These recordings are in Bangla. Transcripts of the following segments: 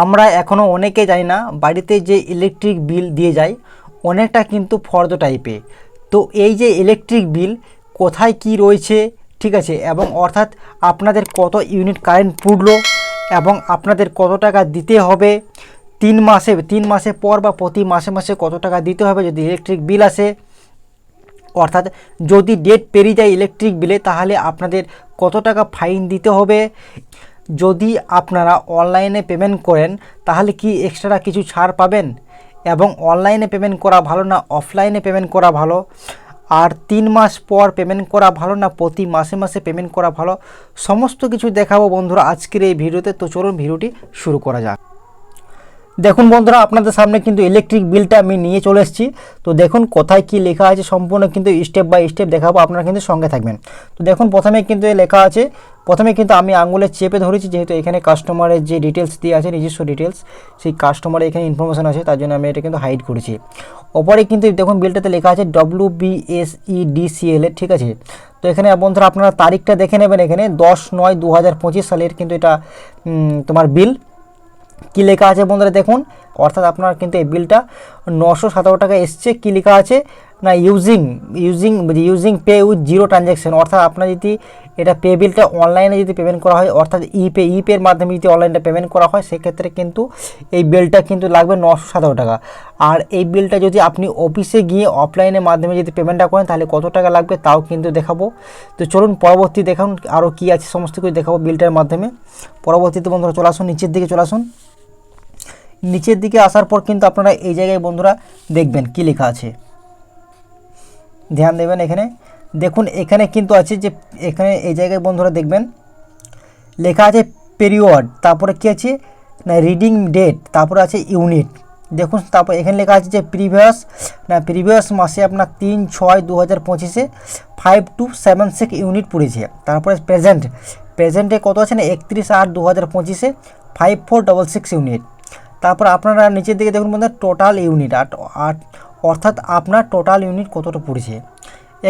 আমরা এখনও অনেকে জানি না বাড়িতে যে ইলেকট্রিক বিল দিয়ে যায়, অনেকটা কিন্তু ফর্দ টাইপে তো এই যে ইলেকট্রিক বিল কোথায় কি রয়েছে, ঠিক আছে, এবং অর্থাৎ আপনাদের কত ইউনিট কারেন্ট পুড়লো এবং আপনাদের কত টাকা দিতে হবে, তিন মাসে তিন মাসে পর বা প্রতি মাসে মাসে কত টাকা দিতে হবে যদি ইলেকট্রিক বিল আসে, অর্থাৎ যদি ডেট পেরিয়ে যায় ইলেকট্রিক বিলে তাহলে আপনাদের কত টাকা ফাইন দিতে হবে যদি আপনারা অনলাইনে পেমেন্ট করেন, তাহলে কি এক্সট্রা কিছু ছাড় পাবেন? এবং অনলাইনে পেমেন্ট করা ভালো না অফলাইনে পেমেন্ট করা ভালো? আর তিন মাস পর পেমেন্ট করা ভালো না প্রতি মাসে মাসে পেমেন্ট করা ভালো? সমস্ত কিছু দেখাবো বন্ধুরা আজকের এই ভিডিওতে। তো চলুন ভিডিওটি শুরু করা যাক। দেখুন বন্ধুরা, আপনাদের সামনে কিন্তু ইলেকট্রিক বিলটা আমি নিয়ে চলে এসেছি। তো দেখুন কোথায় কি লেখা আছে, সম্পূর্ণ কিন্তু স্টেপ বাই স্টেপ দেখাবো, আপনারা কিন্তু সঙ্গে থাকবেন। তো দেখুন, প্রথমে কিন্তু লেখা আছে প্রথমে কিন্তু আমি আঙুলে চেপে ধরেছি, যেহেতু এখানে কাস্টমারের যে ডিটেলস দিয়ে আছে, নিজস্ব ডিটেলস সেই কাস্টমারের এখানে ইনফরমেশন আছে, তার জন্য আমি এটা কিন্তু হাইড করেছি। ওপরে কিন্তু দেখুন বিলটাতে লেখা আছে ডব্লিউ বিএসই ডিসিএল ঠিক আছে? তো এখানে বন্ধুরা আপনারা তারিখটা দেখে নেবেন এখানে, দশ নয় দু সালের কিন্তু এটা তোমার বিল কী লেখা আছে বন্ধুরা দেখুন? অর্থাৎ আপনার কিন্তু এই বিলটা নশো সতেরো টাকা এসছে, কী লেখা আছে? না using using using pay with zero transaction অর্থাৎ আপনার যদি এটা পে বিলটা অনলাইনে যদি পেমেন্ট করা হয়, অর্থাৎ ই পে ই পের মাধ্যমে যদি অনলাইনে পেমেন্ট করা হয়, সেক্ষেত্রে কিন্তু এই বিলটা কিন্তু লাগবে নশো সতেরো টাকা। আর এই বিলটা যদি আপনি অফিসে গিয়ে অফলাইনের মাধ্যমে যদি পেমেন্টটা করেন, তাহলে কত টাকা লাগবে তাও কিন্তু দেখাবো। তো চলুন পরবর্তী দেখুন আরও কী আছে, সমস্ত কিছু দেখাবো বিলটার মাধ্যমে। পরবর্তীতে বন্ধুরা চলে আসুন, নিচের দিকে চলে আসুন। নিচের দিকে আসার পর কিন্তু আপনারা এই জায়গায় বন্ধুরা দেখবেন কী লেখা আছে। ধ্যান দেবেন এখানে। দেখুন, এখানে কিন্তু আছে যে, এখানে এই জায়গায় বন্ধুরা দেখবেন, লেখা আছে পিরিয়ড তারপরে কী আছে? না রিডিং ডেট তারপরে আছে ইউনিট দেখুন, তারপর এখানে লেখা আছে যে প্রিভিয়াস না প্রিভিয়াস মাসে আপনার তিন, ছয় দু হাজার পঁচিশে five two seven six unit পড়েছে। তারপরে প্রেজেন্ট প্রেজেন্টে কত আছে না? একত্রিশ আট দু হাজার পঁচিশে five four double six unit তারপর আপনারা নিচের দিকে দেখুন বন্ধুরা টোটাল ইউনিট আট আট অর্থাৎ আপনার টোটাল ইউনিট কতটা পড়েছে?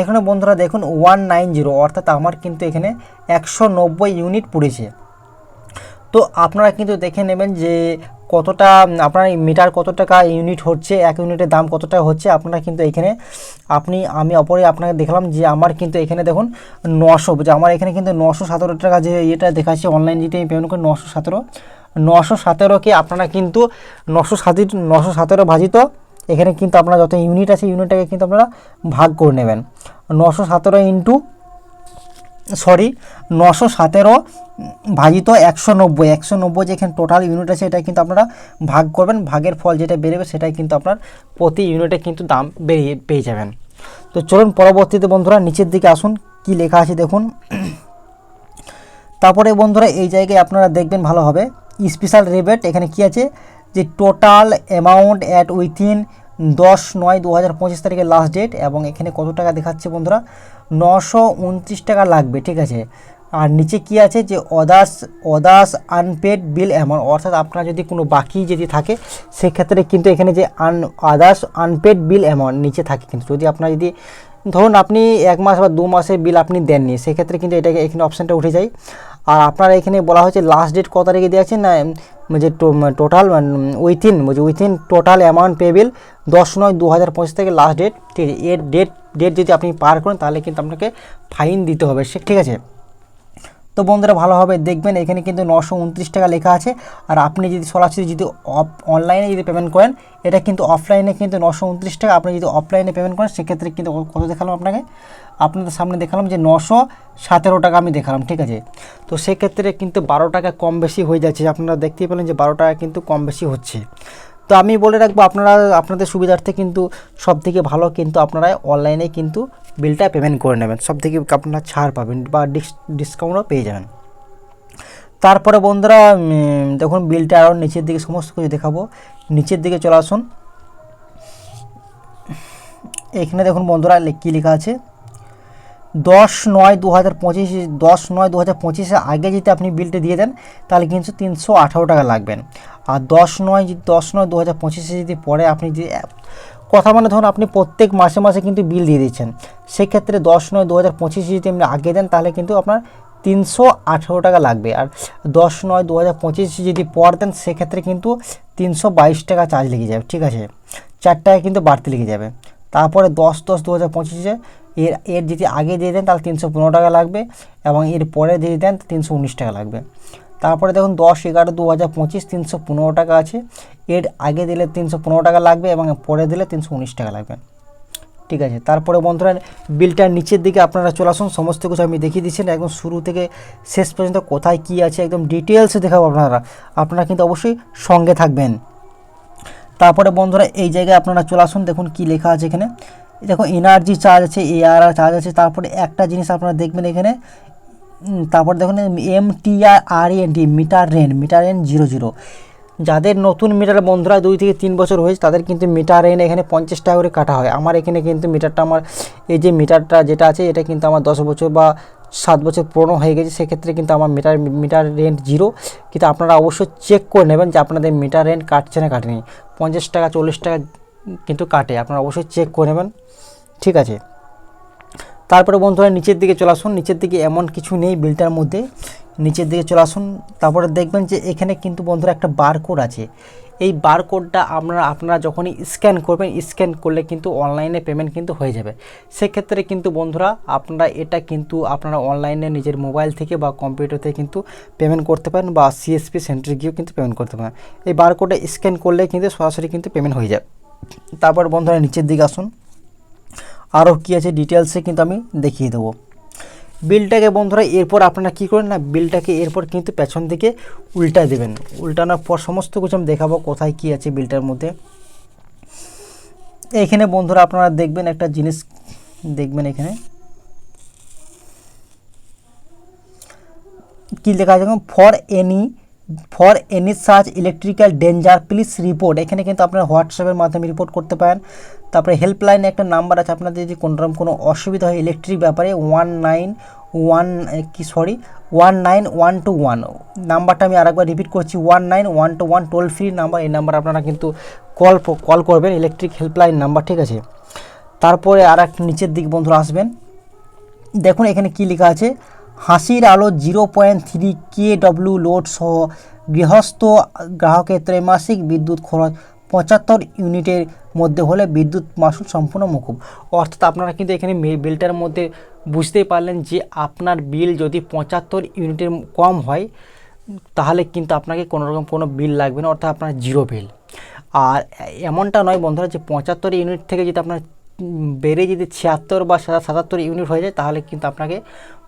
এখানে বন্ধুরা দেখুন ওয়ান নাইন জিরো অর্থাৎ আমার কিন্তু এখানে একশো নব্বই ইউনিট পড়েছে। তো আপনারা কিন্তু দেখে নেবেন যে কতটা, আপনার মিটার কত টাকা ইউনিট হচ্ছে, এক ইউনিটের দাম কত টাকা হচ্ছে, আপনারা কিন্তু এখানে আপনি, আমি অপরে আপনাকে দেখলাম যে আমার কিন্তু এখানে দেখুন নশো, যে আমার এখানে কিন্তু নশো সতেরো টাকা যে এটা দেখাচ্ছে অনলাইন যেটা আমি পেমেন্ট করি, নশো সতেরো। নশো সতেরোকে আপনারা কিন্তু নশো সাতি নশো সতেরো ভাজিত এখানে কিন্তু আপনার যত ইউনিট আছে ইউনিটটাকে কিন্তু আপনারা ভাগ করে নেবেন। নশো সতেরো ইন্টু সরি নশো সতেরো ভাজিত একশো নব্বই। একশো নব্বই যেখানে টোটাল ইউনিট আছে, এটা কিন্তু আপনারা ভাগ করবেন। ভাগের ফল যেটা বেরোবে, সেটাই কিন্তু আপনার প্রতি ইউনিটে কিন্তু দাম বেরিয়ে পেয়ে যাবেন। তো চলুন পরবর্তীতে বন্ধুরা নিচের দিকে আসুন, কি লেখা আছে দেখুন। তারপরে বন্ধুরা এই জায়গায় আপনারা দেখবেন ভালো হবে। স্পেশাল রিবেট এখানে কি আছে? যে টোটাল অ্যামাউন্ট অ্যাট উইথিন দশ নয় দু হাজার পঁচিশ তারিখের লাস্ট ডেট এবং এখানে কত টাকা দেখাচ্ছে বন্ধুরা? নশো উনত্রিশ টাকা লাগবে, ঠিক আছে? আর নিচে কি আছে যে others others unpaid bill amount অর্থাৎ আপনার যদি কোনো বাকি যদি থাকে, সেক্ষেত্রে কিন্তু এখানে যে আন আদার্স আনপেড বিল অ্যামাউন্ট নিচে থাকে কিন্তু। যদি আপনার যদি, ধরুন আপনি এক মাস বা দু মাসের বিল আপনি দেননি, সেক্ষেত্রে কিন্তু এটাকে এখানে অপশানটা উঠে যায়। আর আপনার এখানে বলা হয়েছে লাস্ট ডেট কত তারিখে আছে না যে টোটাল উইথিন বলছি উইথিন টোটাল অ্যামাউন্ট পেবিল দশ নয় দু হাজার পঁচিশ থেকে লাস্ট ডেট ঠিক আছে, এর ডেট ডেট যদি আপনি পার করেন তাহলে কিন্তু আপনাকে ফাইন দিতে হবে, সে, ঠিক আছে? তো বন্ধুরা ভালোভাবে দেখবেন এখানে কিন্তু নশো উনত্রিশ টাকা লেখা আছে। আর আপনি যদি সরাসরি যদি অফ অনলাইনে যদি পেমেন্ট করেন, এটা কিন্তু অফলাইনে কিন্তু নশো উনত্রিশ টাকা, আপনি যদি অফলাইনে পেমেন্ট করেন, সেক্ষেত্রে কিন্তু কত দেখালাম আপনাকে? আপনাদের সামনে দেখালাম যে নশো সতেরো টাকা আমি দেখালাম, ঠিক আছে? তো সেক্ষেত্রে কিন্তু বারো টাকা কম বেশি হয়ে যাচ্ছে। আপনারা দেখতেই পেলেন যে বারো টাকা কিন্তু কম বেশি হচ্ছে। তো আমি বলে রাখব, আপনারা, আপনাদের সুবিধার্থে কিন্তু সব থেকে ভালো কিন্তু আপনারা অনলাইনে কিন্তু বিলটা পেমেন্ট করে নেবেন। সব থেকে আপনারা ছাড় পাবেন বা ডিসকাউন্টও পেয়ে যাবেন। তারপরে বন্ধুরা দেখুন বিলটা আরও নিচের দিকে সমস্ত কিছু দেখাবো। নিচের দিকে চলে আসুন। এখানে দেখুন বন্ধুরা, কী লেখা আছে? দশ নয় দু হাজার পঁচিশ, দশ নয় দু হাজার পঁচিশে আগে যদি আপনি বিলটা দিয়ে দেন, তাহলে কিন্তু তিনশো আঠারো টাকা লাগবেন আর দশ নয় যদি দশ নয় দু হাজার পঁচিশে যদি পরে আপনি যদি কথা মানে ধরুন আপনি প্রত্যেক মাসে মাসে কিন্তু বিল দিয়ে দিচ্ছেন। সেক্ষেত্রে দশ নয় দু হাজার পঁচিশে যদি আপনি আগে দেন, তাহলে কিন্তু আপনার তিনশো আঠেরো টাকা লাগবে। আর দশ নয় দু হাজার পঁচিশে যদি পর দেন, সেক্ষেত্রে কিন্তু তিনশো বাইশ টাকা চার্জ লেগে যাবে, ঠিক আছে? চার টাকা কিন্তু বাড়তি লেগে যাবে। তারপরে দশ দশ দু হাজার পঁচিশে এর এর যদি আগে দিয়ে দেন তাহলে তিনশো পনেরো টাকা লাগবে এবং এর পরে দিয়ে দেন তিনশো উনিশ টাকা লাগবে। তারপরে দেখুন দশ এগারো দু হাজার পঁচিশ তিনশো পনেরো টাকা আছে। এর আগে দিলে তিনশো পনেরো টাকা লাগবে এবং পরে দিলে তিনশো উনিশ টাকা লাগবে। ঠিক আছে, তারপরে বন্ধুরা বিলটার নিচের দিকে আপনারা চলে আসুন, সমস্ত কিছু আমি দেখিয়ে দিচ্ছেন একদম শুরু থেকে শেষ পর্যন্ত কোথায় কী আছে একদম ডিটেলসে দেখাবো আপনারা। আপনারা কিন্তু অবশ্যই সঙ্গে থাকবেন। তারপরে বন্ধুরা এই জায়গায় আপনারা চলে আসুন, দেখুন কি লেখা আছে এখানে। দেখুন এনার্জি চার্জ আছে এআরআর চার্জ আছে, তারপরে একটা জিনিস আপনারা দেখবেন এখানে তারপর দেখুন M T R N D meter rent meter rent zero zero যাদের নতুন মিটার বন্ধুরা দুই থেকে তিন বছর হয়েছে, তাদের কিন্তু মিটার রেন এখানে পঞ্চাশ টাকা করে কাটা হয়। আমার এখানে কিন্তু মিটারটা আমার, এই যে মিটারটা যেটা আছে, এটা কিন্তু আমার দশ বছর বা সাত বছর পুরনো হয়ে গেছে, সেক্ষেত্রে কিন্তু আমার মিটার মিটার রেন্ট জিরো কিন্তু আপনারা অবশ্যই চেক করে নেবেন যে আপনাদের মিটার রেন্ট কাটছে না কাটেনি। পঞ্চাশ টাকা, চল্লিশ টাকা কিন্তু কাটে, আপনারা অবশ্যই চেক করে নেবেন। ঠিক আছে? তারপরে বন্ধুরা, নিচের দিকে চলে আসুন। নিচের দিকে এমন কিছু নেই বিলটার মধ্যে। নিচের দিকে চলে আসুন। তারপরে দেখবেন যে এখানে কিন্তু বন্ধুরা একটা বারকোড আছে। এই বারকোডটা আপনারা আপনারা যখনই স্ক্যান করবেন স্ক্যান করলে কিন্তু অনলাইনে পেমেন্ট কিন্তু হয়ে যাবে। সেক্ষেত্রে কিন্তু বন্ধুরা, আপনারা এটা কিন্তু আপনারা অনলাইনে নিজের মোবাইল থেকে বা কম্পিউটার থেকে কিন্তু পেমেন্ট করতে পারেন বা সিএসপি সেন্টারে গিয়েও কিন্তু পেমেন্ট করতে পারেন। এই বারকোডে স্ক্যান করলে কিন্তু সরাসরি কিন্তু পেমেন্ট হয়ে যাবে তারপর বন্ধুরা নিচের দিকে আসুন। আরও কী আছে ডিটেলসে কিন্তু আমি দেখিয়ে দেবো। বিলটাকে বন্ধুরা এরপর আপনারা কী করেন না, বিলটাকে এরপর কিন্তু পেছন দিকে উল্টা দেবেন। উল্টানোর পর সমস্ত কিছু আমি দেখাবো কোথায় কী আছে বিলটার মধ্যে। এখানে বন্ধুরা আপনারা দেখবেন একটা জিনিস, দেখবেন এখানে। কি লেখা আছে for any for any search electrical danger please report এখানে কিন্তু আপনারা হোয়াটসঅ্যাপের মাধ্যমে রিপোর্ট করতে পারেন। তারপরে হেল্পলাইনে একটা নাম্বার আছে। আপনাদের যদি কোনো রকম কোনো অসুবিধা হয় ইলেকট্রিক ব্যাপারে ওয়ান নাইন ওয়ান কি sorry one nine one two one নাম্বারটা আমি আরেকবার রিপিট করছি one nine one two one toll free number এই নাম্বার আপনারা কিন্তু কল কল করবেন ইলেকট্রিক হেল্পলাইন নাম্বার ঠিক আছে? তারপরে আর এক নিচের দিক বন্ধুরা আসবেন। দেখুন এখানে কি লেখা আছে হাসির আলো zero point three K W load সহ গৃহস্থ গ্রাহকের ত্রৈমাসিক বিদ্যুৎ খরচ পঁচাত্তর ইউনিটের মধ্যে হলে বিদ্যুৎ মাসুল সম্পূর্ণ মকুব। অর্থাৎ আপনারা কিন্তু এখানে বিলটার মধ্যে বুঝতেই পারলেন যে আপনার বিল যদি পঁচাত্তর ইউনিটের কম হয়, তাহলে কিন্তু আপনাকে কোনো রকম কোনো বিল লাগবে না, অর্থাৎ আপনার জিরো বিল। আর এমনটা নয় বন্ধুরা যে পঁচাত্তর ইউনিট থেকে যদি আপনার বেড়ে যদি ছিয়াত্তর বা সাতাত্তর ইউনিট হয়ে যায়, তাহলে কিন্তু আপনাকে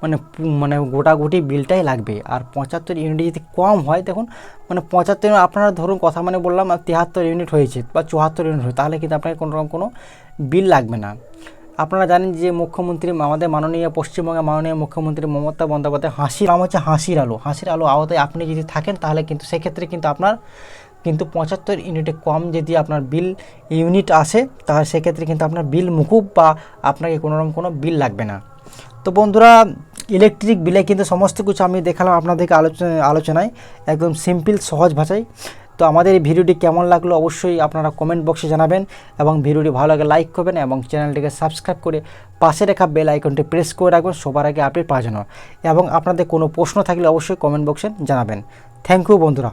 মানে মানে গোটাগুটি বিলটাই লাগবে। আর পঁচাত্তর ইউনিট যদি কম হয়, দেখুন মানে পঁচাত্তর আপনারা ধরুন কথা মানে বললাম তিয়াত্তর ইউনিট হয়েছে বা চুয়াত্তর ইউনিট হয়েছে, তাহলে কিন্তু আপনাকে কোনো রকম কোনো বিল লাগবে না। আপনারা জানেন যে মুখ্যমন্ত্রী আমাদের মাননীয়, পশ্চিমবঙ্গের মাননীয় মুখ্যমন্ত্রী মমতা বন্দ্যোপাধ্যায় হাসির নাম হচ্ছে হাসির আলো। হাসির আলো আওতায় আপনি যদি থাকেন, তাহলে কিন্তু সেক্ষেত্রে কিন্তু আপনার কিন্তু পঁচাত্তর ইউনিটে কম যদি আপনার বিল ইউনিট আসে, তাহলে সেক্ষেত্রে কিন্তু আপনার বিল মুকুব বা আপনাকে কোনো রকম কোনো বিল লাগবে না। তো বন্ধুরা, ইলেকট্রিক বিলে কিন্তু সমস্ত কিছু আমি দেখালাম আপনাদেরকে আলোচনা, আলোচনায়, একদম সিম্পল, সহজ ভাষায়। তো আমাদের এই ভিডিওটি কেমন লাগল অবশ্যই আপনারা কমেন্ট বক্সে জানাবেন এবং ভিডিওটি ভালো লাগে লাইক করবেন এবং চ্যানেলটিকে সাবস্ক্রাইব করে পাশে রেখা বেল আইকনটি প্রেস করে রাখবেন সবার আগে আপডেট পাওয়ার জন্য। এবং আপনাদের কোনো প্রশ্ন থাকলে অবশ্যই কমেন্ট বক্সে জানাবেন। থ্যাংক ইউ বন্ধুরা।